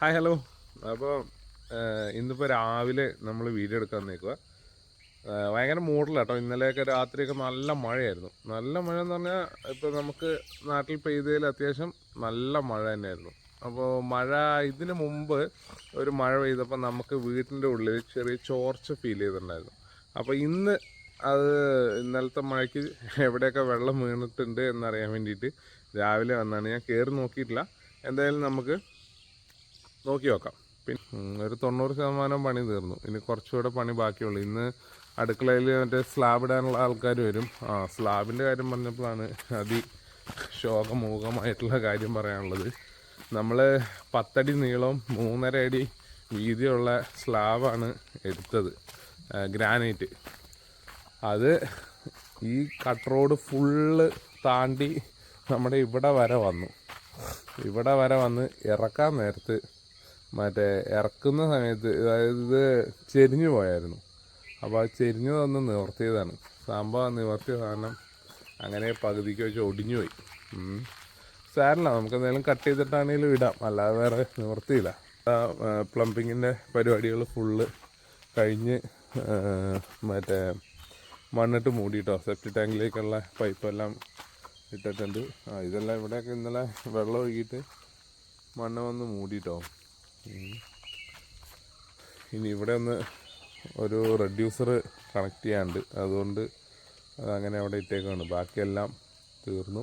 Hi hello അപ്പോൾ ഇന്നിപ്പോൾ രാവിലെ നമ്മൾ വീഡിയോ എടുക്കാൻ നിൽക്കുക ഭയങ്കര മൂടലാട്ടോ. ഇന്നലെയൊക്കെ രാത്രിയൊക്കെ നല്ല മഴയായിരുന്നു. നല്ല മഴ എന്ന് പറഞ്ഞാൽ ഇപ്പോൾ നമുക്ക് നാട്ടിൽ പെയ്തതിൽ അത്യാവശ്യം നല്ല മഴ തന്നെയായിരുന്നു. അപ്പോൾ മഴ ഇതിന് മുമ്പ് ഒരു മഴ പെയ്തപ്പോൾ നമുക്ക് വീട്ടിന്റെ ഉള്ളിൽ ചെറിയ ചോർച്ച ഫീൽ ചെയ്തിട്ടുണ്ടായിരുന്നു. അപ്പോൾ ഇന്ന് അത് ഇന്നലത്തെ മഴയ്ക്ക് എവിടെയൊക്കെ വെള്ളം വീണിട്ടുണ്ട് എന്നറിയാൻ വേണ്ടിയിട്ട് രാവിലെ വന്നാണ്. ഞാൻ കയറി നോക്കിയിട്ടില്ല. എന്തായാലും നമുക്ക് നോക്കി നോക്കാം പിന്നെ ഒരു തൊണ്ണൂറ് ശതമാനം പണി തീർന്നു. ഇനി കുറച്ചുകൂടെ പണി ബാക്കിയുള്ളൂ. ഇന്ന് അടുക്കളയിൽ മറ്റേ സ്ലാബ് ഇടാനുള്ള ആൾക്കാർ വരും. ആ സ്ലാബിന്റെ കാര്യം പറഞ്ഞപ്പോഴാണ് അതി ശോകമൂകമായിട്ടുള്ള കാര്യം പറയാനുള്ളത്. നമ്മൾ പത്തടി നീളം മൂന്നര അടി വീതിയുള്ള സ്ലാബാണ് എടുത്തത്. ഗ്രാനൈറ്റ് അത് ഈ കട്ട് റോഡ് ഫുള്ള് താണ്ടി നമ്മുടെ ഇവിടെ വരെ വന്നു. ഇവിടെ വരെ വന്ന് ഇറക്കാൻ നേരത്ത് മറ്റേ ഇറക്കുന്ന സമയത്ത് അതായത് ഇത് ചെരിഞ്ഞു പോയായിരുന്നു. അപ്പോൾ ആ ചെരിഞ്ഞതൊന്ന് നിവർത്തിയതാണ്. സംഭവം നിവർത്തിയ സാധനം അങ്ങനെ പകുതിക്ക് വെച്ച് ഒടിഞ്ഞു പോയി സാരില്ല നമുക്ക് എന്തെങ്കിലും കട്ട് ചെയ്തിട്ടാണെങ്കിലും ഇടാം. അല്ലാതെ വേറെ നിവർത്തിയില്ല. പ്ലംബിങ്ങിന്റെ പരിപാടികൾ ഫുള്ള് കഴിഞ്ഞ് മറ്റേ മണ്ണിട്ട് മൂടിയിട്ടോ സെപ്റ്റി ടാങ്കിലേക്കുള്ള പൈപ്പെല്ലാം ഇട്ടിട്ടുണ്ട്. ഇതെല്ലാം ഇവിടെയൊക്കെ ഇന്നലെ വെള്ളം ഒഴുകിയിട്ട് മണ്ണ് വന്ന് മൂടിയിട്ടോ. ഇനി ഇവിടെ ഒന്ന് ഒരു റെഡ്യൂസർ കണക്ട് ചെയ്യാണ്ട് അതുകൊണ്ട് അതങ്ങനെ അവിടെ ഇട്ടേക്കാണ്. ബാക്കിയെല്ലാം തീർന്നു.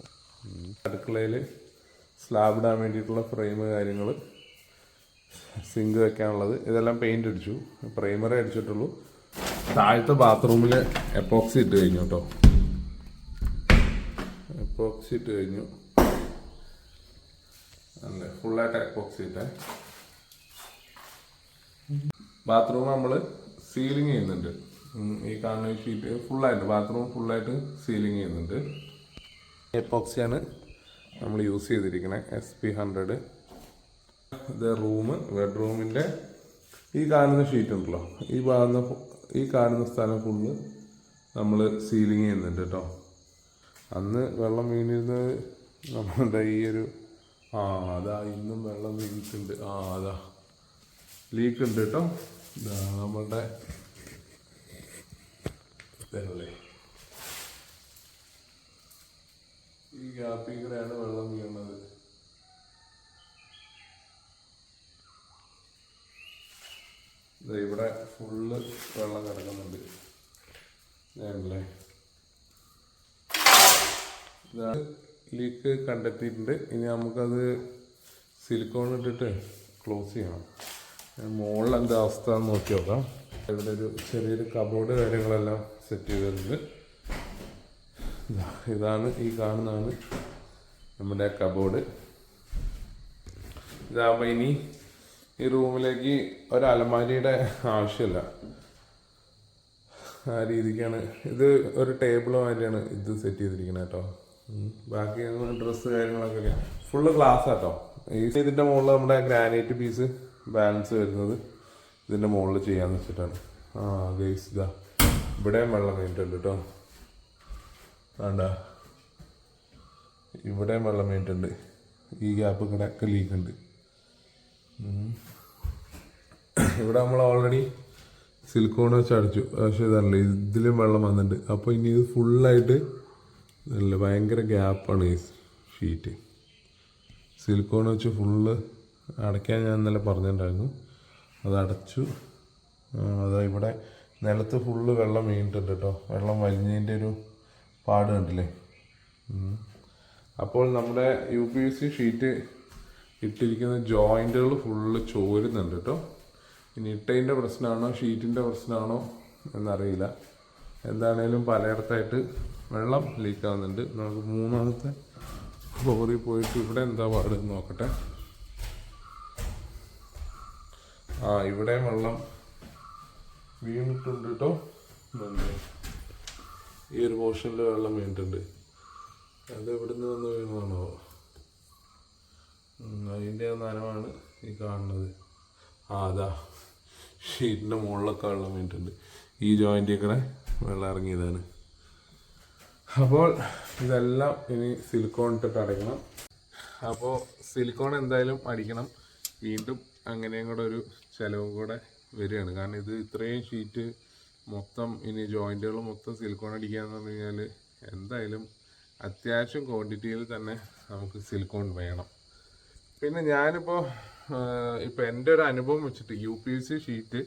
അടുക്കളയിൽ സ്ലാബ് ഇടാൻ വേണ്ടിയിട്ടുള്ള ഫ്രെയിം കാര്യങ്ങൾ സിങ്ക് വെക്കാനുള്ളത്. ഇതെല്ലാം പെയിന്റ് അടിച്ചു. പ്രൈമറേ അടിച്ചിട്ടുള്ളൂ. താഴത്തെ ബാത്റൂമിൽ എപ്പോക്സി ഇട്ട് കഴിഞ്ഞു കേട്ടോ എപ്പോക്സി ഇട്ട് കഴിഞ്ഞു. അല്ലേ ഫുള്ളായിട്ട് എപ്പോക്സി ഇട്ടേ. ബാത്റൂം നമ്മൾ സീലിംഗ് ചെയ്യുന്നുണ്ട്. ഈ കാണുന്ന ഷീറ്റ് ഫുള്ളായിട്ട് ബാത്റൂം ഫുള്ളായിട്ട് സീലിംഗ് ചെയ്യുന്നുണ്ട്. എപ്പോക്സിയാണ് നമ്മൾ യൂസ് ചെയ്തിരിക്കുന്നത് എസ് പി ഹൺഡ്രഡ് ഇത് റൂം ബെഡ്റൂമിന്റെ ഈ കാണുന്ന ഷീറ്റ് ഉണ്ടല്ലോ. ഈ കാണുന്ന ഈ കാണുന്ന സ്ഥലം ഫുള്ള് നമ്മൾ സീലിംഗ് ചെയ്യുന്നുണ്ട് കേട്ടോ. അന്ന് വെള്ളം വീണിരുന്നത് നമ്മളുടെ ഈ ഒരു ആ അതാ ഇന്നും വെള്ളം വീണിട്ടുണ്ട്. ആ അതാ. ലീക്ക് ഉണ്ട് കേട്ടോ. നമ്മളുടെ ഇതല്ലേ? ഈ ഗ്യാപ്പിൽ കൂടെയാണ് വെള്ളം വീണത്. ഇവിടെ ഫുള്ള് വെള്ളം കിടക്കുന്നുണ്ട്. ഞാനല്ലേ ലീക്ക് കണ്ടെത്തിയിട്ടുണ്ട്. ഇനി നമുക്കത് സിലിക്കോൺ ഇട്ടിട്ട് ക്ലോസ് ചെയ്യണം. മുകളിൽ എന്താ അവസ്ഥ നോക്കി നോക്കാം. ഇവിടെ ഒരു ചെറിയൊരു കബോർഡ് കാര്യങ്ങളെല്ലാം സെറ്റ് ചെയ്തിട്ടുണ്ട്. ഇതാ, ഇതാണ് ഈ കാണുന്നതാണ് നമ്മുടെ കബോർഡ് ഇതാകുമ്പോൾ ഇനി ഈ റൂമിലേക്ക് ഒരു അലമാരിയുടെ ആവശ്യമില്ല. ആ രീതിക്കാണ്. ഇത് ഒരു ടേബിൾ മാതിരിയാണ് ഇത് സെറ്റ് ചെയ്തിരിക്കുന്നത് കേട്ടോ. ബാക്കി ഡ്രസ്സ് കാര്യങ്ങളൊക്കെ ഫുള്ള് ഗ്ലാസ് ആട്ടോ ഈ ഇതിന്റെ മുകളിൽ നമ്മുടെ ഗ്രാനൈറ്റ് പീസ് ബാലൻസ് വരുന്നത് ഇതിന്റെ മുകളിൽ ചെയ്യാന്ന് വെച്ചിട്ടാണ്. ആ ഗൈസ് ഇതാ. ഇവിടെയും വെള്ളം വീണിട്ടുണ്ട് കേട്ടോ വേണ്ട ഇവിടെയും വെള്ളം കഴിഞ്ഞിട്ടുണ്ട് ഈ ഗ്യാപ്പ് കിടക്ക ലീക്ക് ഉണ്ട്. ഇവിടെ നമ്മൾ ഓൾറെഡി സിലിക്കോൺ വെച്ച് അടിച്ചു. പക്ഷേ ഇതല്ല ഇതിലും വെള്ളം വന്നിട്ടുണ്ട്. അപ്പോൾ ഇനി ഇത് ഫുള്ളായിട്ട് നല്ല ഭയങ്കര ഗ്യാപ്പാണ് ഈ ഷീറ്റ് സിലിക്കോൺ വെച്ച് ഫുള്ള് അടയ്ക്കാൻ ഞാൻ ഇന്നലെ പറഞ്ഞിട്ടുണ്ടായിരുന്നു. അത് അടച്ചു. ആ, ഇവിടെ നിലത്ത് ഫുള്ള് വെള്ളം വീണിട്ടുണ്ട് കേട്ടോ. വെള്ളം വലിഞ്ഞതിന്റെ ഒരു പാട് കണ്ടില്ലേ? അപ്പോൾ നമ്മുടെ U P S C sheet ഇട്ടിരിക്കുന്ന ജോയിന്റുകൾ ഫുള്ള് ചോരുന്നുണ്ട് കേട്ടോ. ഇനി ഇട്ടതിന്റെ പ്രശ്നമാണോ ഷീറ്റിന്റെ പ്രശ്നമാണോ എന്നറിയില്ല. എന്താണേലും പലയിടത്തായിട്ട് വെള്ളം ലീക്കാവുന്നുണ്ട് നമുക്ക് മൂന്നാമത്തെ ഫ്ലോറിൽ പോയിട്ട് ഇവിടെ എന്താ പാട് നോക്കട്ടെ. ആ ഇവിടെയും വെള്ളം വീണിട്ടുണ്ട് കേട്ടോ. ഈ ഒരു പോർഷനിൽ വെള്ളം വീണിട്ടുണ്ട്. അത് എവിടുന്ന് വന്ന് വീണതാണോ? അതിന്റെ നനവാണ് ഈ കാണുന്നത്. ആ അതാ. ഷീറ്റിന്റെ മുകളിലൊക്കെ വെള്ളം വീണിട്ടുണ്ട്. ഈ ജോയിന്റിൽ കൂടെ വെള്ളം ഇറങ്ങിയതാണ്. അപ്പോൾ ഇതെല്ലാം ഇനി സിലിക്കോൺ ഇട്ടിട്ട് അടയ്ക്കണം അപ്പോൾ സിലിക്കോൺ എന്തായാലും അടിക്കണം. വീണ്ടും അങ്ങനെയും കൂടെ ഒരു ചിലവും കൂടെ വരികയാണ്. കാരണം ഇത് ഇത്രയും ഷീറ്റ് മൊത്തം ഇനി ജോയിന്റുകൾ മൊത്തം സിലിക്കോൺ അടിക്കുകയെന്ന് പറഞ്ഞു കഴിഞ്ഞാൽ എന്തായാലും അത്യാവശ്യം ക്വാണ്ടിറ്റിയിൽ തന്നെ നമുക്ക് സിലിക്കോൺ വേണം. പിന്നെ ഞാനിപ്പോൾ ഇപ്പോൾ എന്റെ ഒരു അനുഭവം വെച്ചിട്ട് യു പി സി ഷീറ്റ്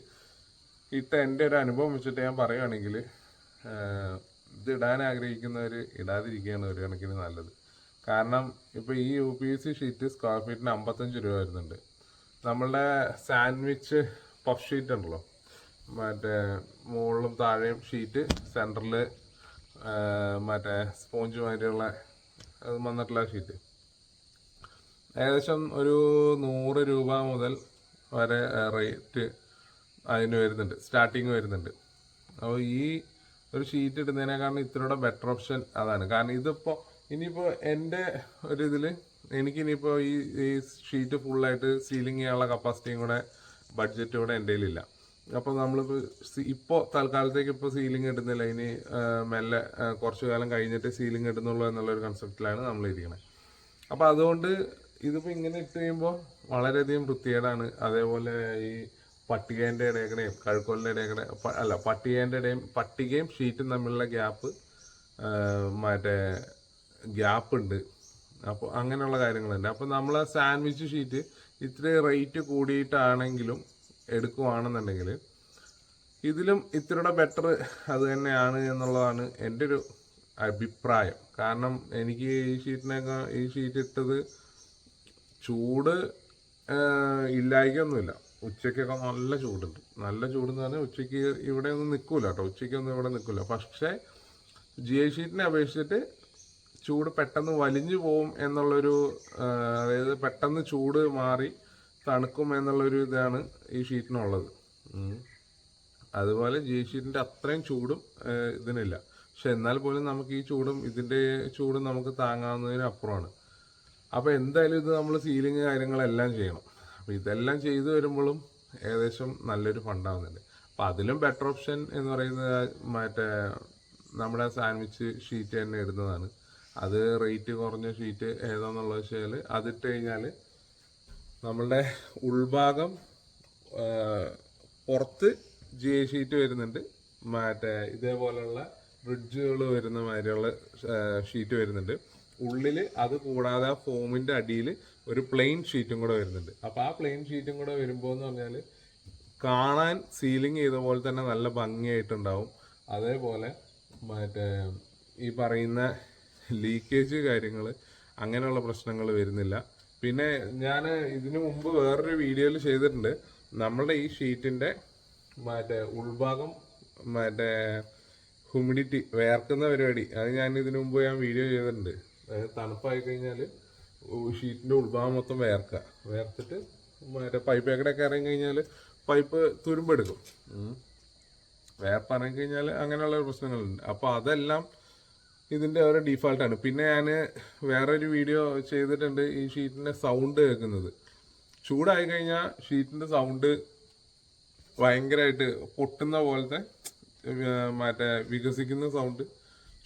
ഇട്ട എന്റെ ഒരു അനുഭവം വെച്ചിട്ട് ഞാൻ പറയുകയാണെങ്കിൽ ഇത് ഇടാൻ ആഗ്രഹിക്കുന്നവർ ഇടാതിരിക്കുകയാണ് ഒരു കണക്കിന് നല്ലത്. കാരണം ഇപ്പോൾ ഈ U P C sheet square ഫീറ്റിന് അമ്പത്തഞ്ച് രൂപ വരുന്നുണ്ട്. നമ്മളുടെ സാൻഡ്വിച്ച് പഫ് ഷീറ്റ് ഉണ്ടല്ലോ. മറ്റേ മുകളിലും താഴെയും ഷീറ്റ് സെന്ററിൽ മറ്റേ സ്പോഞ്ച് മാതിരിയുള്ള വന്നിട്ടുള്ള ഷീറ്റ് ഏകദേശം ഒരു നൂറ് രൂപ മുതൽ വരെ റേറ്റ് അതിന് വരുന്നുണ്ട്. സ്റ്റാർട്ടിങ് വരുന്നുണ്ട്. അപ്പോൾ ഈ ഒരു ഷീറ്റ് ഇടുന്നതിനേക്കാളും ഇത്തിരിയുടെ ബെറ്റർ ഓപ്ഷൻ അതാണ്. കാരണം ഇതിപ്പോൾ ഇനിയിപ്പോൾ എന്റെ ഒരു എനിക്കിനിയിപ്പോൾ ഈ ഈ ഷീറ്റ് ഫുള്ളായിട്ട് സീലിംഗ് ചെയ്യാനുള്ള കപ്പാസിറ്റിയും കൂടെ ബഡ്ജറ്റും കൂടെ എന്റെ കയ്യിലില്ല. അപ്പോൾ നമ്മളിപ്പോൾ ഇപ്പോൾ തൽക്കാലത്തേക്ക് ഇപ്പോൾ സീലിംഗ് ഇടുന്നില്ല ഇനി മെല്ലെ കുറച്ചു കുറച്ച് കാലം കഴിഞ്ഞിട്ട് സീലിംഗ് ഇടുന്നുള്ളൂ എന്നുള്ളൊരു കൺസെപ്റ്റിലാണ് നമ്മൾ ഇരിക്കുന്നത് അപ്പോൾ അതുകൊണ്ട് ഇതിപ്പോൾ ഇങ്ങനെ ഇട്ട് കഴിയുമ്പോൾ വളരെയധികം വൃത്തികേടാണ്. അതേപോലെ ഈ പട്ടികേന്റെ ഇടയക്കടയും കഴുക്കോലിന്റെ ഇടയക്കട അല്ല പട്ടികേന്റെ ഇടയും പട്ടികയും ഷീറ്റും തമ്മിലുള്ള ഗ്യാപ്പ് മറ്റേ ഗ്യാപ്പ് ഉണ്ട് അപ്പോൾ അങ്ങനെയുള്ള കാര്യങ്ങളുണ്ട്. അപ്പോൾ നമ്മൾ സാൻഡ്വിച്ച് ഷീറ്റ് ഇത്ര റേറ്റ് കൂടിയിട്ടാണെങ്കിലും എടുക്കുവാണെന്നുണ്ടെങ്കിൽ ഇതിലും ഇത്രയുടെ ബെറ്റർ അത് തന്നെയാണ് എന്നുള്ളതാണ് എന്റെ ഒരു അഭിപ്രായം. കാരണം എനിക്ക് ഈ ഷീറ്റിനൊക്കെ ഈ ഷീറ്റ് ഇട്ടത് ചൂട് ഇല്ലായിക്കൊന്നുമില്ല ഉച്ചയ്ക്കൊക്കെ നല്ല ചൂടുണ്ട്. നല്ല ചൂടെന്ന് പറഞ്ഞാൽ ഉച്ചയ്ക്ക് ഇവിടെ ഒന്നും നിൽക്കൂല കേട്ടോ. ഉച്ചയ്ക്കൊന്നും ഇവിടെ നിൽക്കില്ല പക്ഷേ ജി ഐ ഷീറ്റിനെ അപേക്ഷിച്ചിട്ട് ചൂട് പെട്ടെന്ന് വലിഞ്ഞു പോകും എന്നുള്ളൊരു അതായത് പെട്ടെന്ന് ചൂട് മാറി തണുക്കും എന്നുള്ളൊരു ഇതാണ് ഈ ഷീറ്റിനുള്ളത്. അതുപോലെ ജി ഷീറ്റിന്റെ അത്രയും ചൂടും ഇതിനില്ല. പക്ഷെ എന്നാൽ പോലും നമുക്ക് ഈ ചൂടും ഇതിന്റെ ചൂടും നമുക്ക് താങ്ങാവുന്നതിന് അപ്പുറമാണ്. അപ്പോൾ എന്തായാലും ഇത് നമ്മൾ സീലിംഗ് കാര്യങ്ങളെല്ലാം ചെയ്യണം. അപ്പോൾ ഇതെല്ലാം ചെയ്തു വരുമ്പോഴും ഏകദേശം നല്ലൊരു ഫണ്ടാവുന്നുണ്ട്. അപ്പം അതിലും ബെറ്റർ ഓപ്ഷൻ എന്ന് പറയുന്നത് മറ്റേ നമ്മുടെ സാൻഡ്വിച്ച് ഷീറ്റ് തന്നെ ഇടുന്നതാണ്. അത് റേറ്റ് കുറഞ്ഞ ഷീറ്റ് ഏതാണെന്നുള്ളത് വെച്ചാൽ അതിട്ട് കഴിഞ്ഞാൽ നമ്മളുടെ ഉൾഭാഗം പുറത്ത് ജി ഐ ഷീറ്റ് വരുന്നുണ്ട്. മറ്റേ ഇതേപോലെയുള്ള ബ്രിഡ്ജുകൾ വരുന്ന മാതിരിയുള്ള ഷീറ്റ് വരുന്നുണ്ട്. ഉള്ളിൽ അത് കൂടാതെ ആ ഫോമിന്റെ അടിയിൽ ഒരു പ്ലെയിൻ ഷീറ്റും കൂടെ വരുന്നുണ്ട്. അപ്പോൾ ആ പ്ലെയിൻ ഷീറ്റും കൂടെ വരുമ്പോൾ എന്ന് പറഞ്ഞാൽ കാണാൻ സീലിംഗ് ചെയ്ത പോലെ തന്നെ നല്ല ഭംഗിയായിട്ടുണ്ടാവും. അതേപോലെ മറ്റേ ഈ പറയുന്ന ലീക്കേജ് കാര്യങ്ങൾ അങ്ങനെയുള്ള പ്രശ്നങ്ങൾ വരുന്നില്ല. പിന്നെ ഞാൻ ഇതിനു മുമ്പ് വേറൊരു വീഡിയോയിൽ ചെയ്തിട്ടുണ്ട്. നമ്മളുടെ ഈ ഷീറ്റിന്റെ മറ്റേ ഉൾഭാഗം മറ്റേ ഹ്യൂമിഡിറ്റി വേർക്കുന്ന പരിപാടി. അത് ഞാൻ ഇതിനു മുമ്പ് ഞാൻ വീഡിയോ ചെയ്തിട്ടുണ്ട്. അതായത് തണുപ്പായി കഴിഞ്ഞാൽ ഷീറ്റിന്റെ ഉൾഭാഗം മൊത്തം വേർക്കുക വേർത്തിട്ട് മറ്റേ പൈപ്പ് എക്കടൊക്കെ ഇറങ്ങി കഴിഞ്ഞാൽ പൈപ്പ് തുരുമ്പെടുക്കും. വേർപ്പ് ഇറങ്ങി കഴിഞ്ഞാൽ അങ്ങനെയുള്ള പ്രശ്നങ്ങളുണ്ട്. അപ്പോൾ അതെല്ലാം ഇതിന്റെ ഓരോ ഡീഫാൾട്ടാണ് പിന്നെ ഞാൻ വേറൊരു വീഡിയോ ചെയ്തിട്ടുണ്ട് ഈ ഷീറ്റിന്റെ സൗണ്ട് കേൾക്കുന്നത്. ചൂടായി കഴിഞ്ഞാൽ ഷീറ്റിന്റെ സൗണ്ട് ഭയങ്കരമായിട്ട് പൊട്ടുന്ന പോലത്തെ മറ്റേ വികസിക്കുന്ന സൗണ്ട്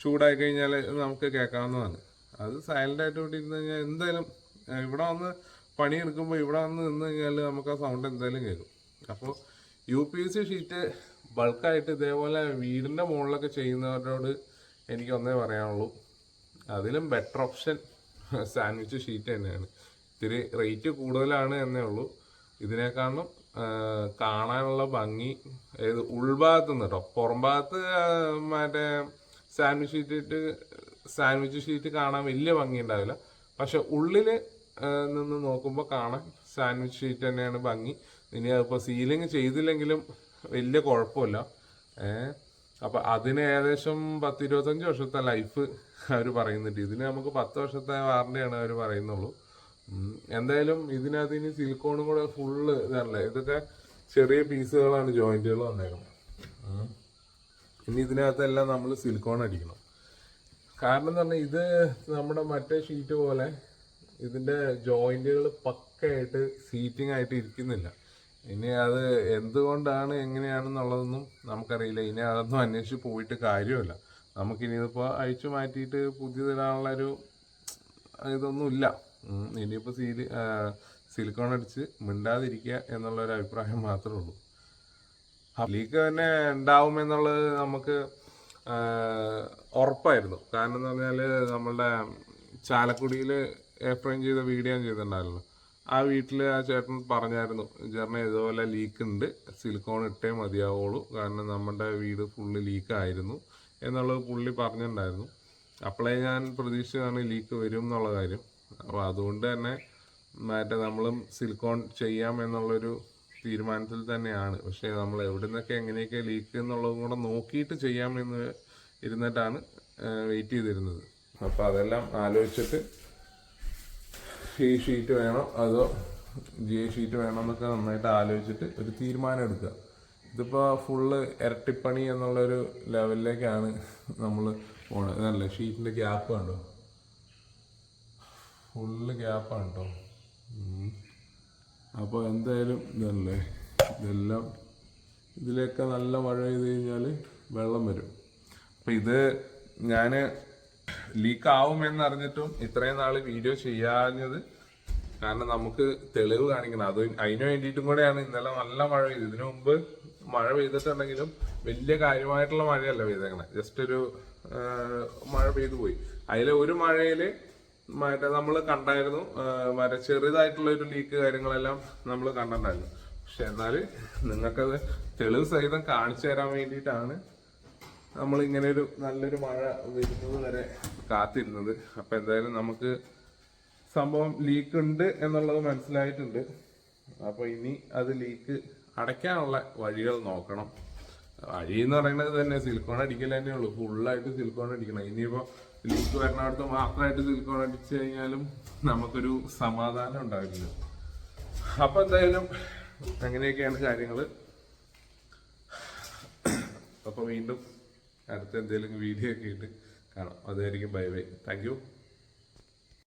ചൂടായി കഴിഞ്ഞാൽ നമുക്ക് കേൾക്കാവുന്നതാണ്. അത് സൈലന്റ് ആയിട്ട് ഇവിടെ ഇരുന്ന് കഴിഞ്ഞാൽ എന്തായാലും ഇവിടെ വന്ന് പണിയെടുക്കുമ്പോൾ ഇവിടെ വന്ന് നിന്ന് കഴിഞ്ഞാൽ നമുക്ക് ആ സൗണ്ട് എന്തായാലും കേൾക്കും. അപ്പോൾ U P S C sheet ബൾക്കായിട്ട് ഇതേപോലെ വീടിന്റെ മുകളിലൊക്കെ ചെയ്യുന്നവരോട് എനിക്ക് ഒന്നേ പറയാനുള്ളൂ. അതിലും ബെറ്റർ ഓപ്ഷൻ സാൻഡ്വിച്ച് ഷീറ്റ് തന്നെയാണ്. ഇത്തിരി റേറ്റ് കൂടുതലാണ് എന്നേ ഉള്ളൂ. ഇതിനേക്കാളും കാണാനുള്ള ഭംഗി ഏത് ഉൾഭാഗത്ത് നിന്ന് കേട്ടോ പുറം ഭാഗത്ത് മറ്റേ സാൻഡ്വിച്ച് ഷീറ്റ് സാൻഡ്വിച്ച് ഷീറ്റ് കാണാൻ വലിയ ഭംഗി ഉണ്ടാവില്ല. പക്ഷെ ഉള്ളിൽ നിന്ന് നോക്കുമ്പോൾ കാണാൻ സാൻഡ്വിച്ച് ഷീറ്റ് തന്നെയാണ് ഭംഗി. ഇനി അതിപ്പോൾ സീലിംഗ് ചെയ്തില്ലെങ്കിലും വലിയ കുഴപ്പമില്ല. ഏഹ് അപ്പൊ അതിന് ഏകദേശം പത്ത് ഇരുപത്തഞ്ച് വർഷത്തെ ലൈഫ് അവർ പറയുന്നുണ്ട്. ഇതിന് നമുക്ക് പത്ത് വർഷത്തെ വാറണ്ടിയാണ് അവർ പറയുന്നുള്ളൂ. എന്തായാലും ഇതിനകത്ത് ഇനി സിലിക്കോണും കൂടെ ഫുള്ള് ഇതല്ലേ? ഇതൊക്കെ ചെറിയ പീസുകളാണ് ജോയിന്റുകൾ വന്നേക്കുന്നത്. ഇനി ഇതിനകത്തെല്ലാം നമ്മൾ സിലിക്കോൺ അടിക്കണം. കാരണം എന്ന് പറഞ്ഞാൽ ഇത് നമ്മുടെ മറ്റേ ഷീറ്റ് പോലെ ഇതിന്റെ ജോയിന്റുകൾ പക്കയായിട്ട് സീറ്റിംഗ് ആയിട്ട് ഇരിക്കുന്നില്ല. ഇനി അത് എന്തുകൊണ്ടാണ് എങ്ങനെയാണെന്നുള്ളതൊന്നും നമുക്കറിയില്ല. ഇനി അതൊന്നും അന്വേഷിച്ച് പോയിട്ട് കാര്യമല്ല. നമുക്കിനി ഇതിപ്പോൾ അഴിച്ചു മാറ്റിയിട്ട് പുതിയ ഒരു ഇതൊന്നും ഇല്ല ഉം. ഇനിയിപ്പോൾ സീലി സിലിക്കോൺ അടിച്ച് മിണ്ടാതിരിക്കുക എന്നുള്ളൊരു അഭിപ്രായം മാത്രമേ ഉള്ളൂ. ലീക്ക് തന്നെ ഉണ്ടാവും എന്നുള്ളത് നമുക്ക് ഉറപ്പായിരുന്നു. കാരണം എന്ന് പറഞ്ഞാൽ നമ്മളുടെ ചാലക്കുടിയിൽ എഫ്രൈം ചെയ്ത വീഡിയോ ഞാൻ ചെയ്തിട്ടുണ്ടായിരുന്നു ആ വീട്ടിൽ ആ ചേട്ടൻ പറഞ്ഞായിരുന്നു ചേട്ടനെ ഇതുപോലെ ലീക്ക് ഉണ്ട് സിലിക്കോൺ ഇട്ടേ മതിയാവുള്ളൂ കാരണം നമ്മുടെ വീട് ഫുള്ള് ലീക്കായിരുന്നു എന്നുള്ളത് പുള്ളി പറഞ്ഞിട്ടുണ്ടായിരുന്നു. അപ്പോഴേ ഞാൻ പ്രതീക്ഷിച്ചതാണ് ലീക്ക് വരും എന്നുള്ള കാര്യം. അപ്പോൾ അതുകൊണ്ട് തന്നെ മറ്റേ നമ്മളും സിലിക്കോൺ ചെയ്യാം എന്നുള്ളൊരു തീരുമാനത്തിൽ തന്നെയാണ്. പക്ഷേ നമ്മൾ എവിടെ നിന്നൊക്കെ എങ്ങനെയൊക്കെ ലീക്ക് എന്നുള്ളതും കൂടെ നോക്കിയിട്ട് ചെയ്യാം എന്ന് ഇരുന്നിട്ടാണ് വെയിറ്റ് ചെയ്തിരുന്നത്. അപ്പോൾ അതെല്ലാം ആലോചിച്ചിട്ട് ഈ ഷീറ്റ് വേണോ? അതോ ജി എ ഷീറ്റ് വേണോ എന്നൊക്കെ നന്നായിട്ട് ആലോചിച്ചിട്ട് ഒരു തീരുമാനം എടുക്കുക. ഇതിപ്പോൾ ഫുള്ള് ഇരട്ടിപ്പണി എന്നുള്ളൊരു ലെവലിലേക്കാണ് നമ്മൾ പോണത്. ഇതല്ലേ? ഷീറ്റിന്റെ ഗ്യാപ്പ് കണ്ടോ? ഫുള്ള് ഗ്യാപ്പാണ് കേട്ടോ അപ്പോൾ എന്തായാലും ഇതല്ലേ? ഇതെല്ലാം ഇതിലൊക്കെ നല്ല മഴ പെയ്ത് കഴിഞ്ഞാൽ വെള്ളം വരും. അപ്പം ഇത് ഞാൻ ലീക്ക് ആവുമെന്ന് അറിഞ്ഞിട്ടും ഇത്രയും നാൾ വീഡിയോ ചെയ്യാഞ്ഞത് കാരണം നമുക്ക് തെളിവ് കാണിക്കണം. അത് അതിന് വേണ്ടിയിട്ടും കൂടെയാണ് ഇന്നലെ നല്ല മഴ പെയ്തത് ഇതിനു മുമ്പ് മഴ പെയ്തിട്ടുണ്ടെങ്കിലും വലിയ കാര്യമായിട്ടുള്ള മഴയല്ല പെയ്തേക്കണേ. ജസ്റ്റ് ഒരു മഴ പെയ്തു പോയി. അതിലെ ഒരു മഴയിൽ മറ്റേ നമ്മൾ കണ്ടായിരുന്നു മറ്റേ ചെറുതായിട്ടുള്ള ഒരു ലീക്ക് കാര്യങ്ങളെല്ലാം നമ്മൾ കണ്ടിട്ടുണ്ടായിരുന്നു. പക്ഷെ എന്നാൽ നിങ്ങൾക്കത് തെളിവ് സഹിതം കാണിച്ചു തരാൻ വേണ്ടിയിട്ടാണ് നമ്മൾ ഇങ്ങനെ ഒരു നല്ലൊരു മഴ വരുന്നത് വരെ കാത്തിരുന്നത്. അപ്പൊ എന്തായാലും നമുക്ക് സംഭവം ലീക്ക് ഉണ്ട് എന്നുള്ളത് മനസ്സിലായിട്ടുണ്ട്. അപ്പോൾ ഇനി അത് ലീക്ക് അടയ്ക്കാനുള്ള വഴികൾ നോക്കണം. വഴി എന്ന് പറയുന്നത് തന്നെ സിലിക്കോൺ അടിക്കൽ തന്നെ ഉള്ളൂ. ഫുള്ളായിട്ട് സിലിക്കോൺ അടിക്കണം. ഇനിയിപ്പോ ലീക്ക് വരുന്നിടത്ത് മാത്രമായിട്ട് സിലിക്കോൺ അടിച്ചു കഴിഞ്ഞാലും നമുക്കൊരു സമാധാനം ഉണ്ടാവില്ല. അപ്പൊ എന്തായാലും അങ്ങനെയൊക്കെയാണ് കാര്യങ്ങൾ അപ്പോൾ വീണ്ടും അടുത്ത എന്തെങ്കിലും വീഡിയോ ഒക്കെ ഇട്ട് കാണാം. അതായിരിക്കും ബൈ ബൈ. താങ്ക്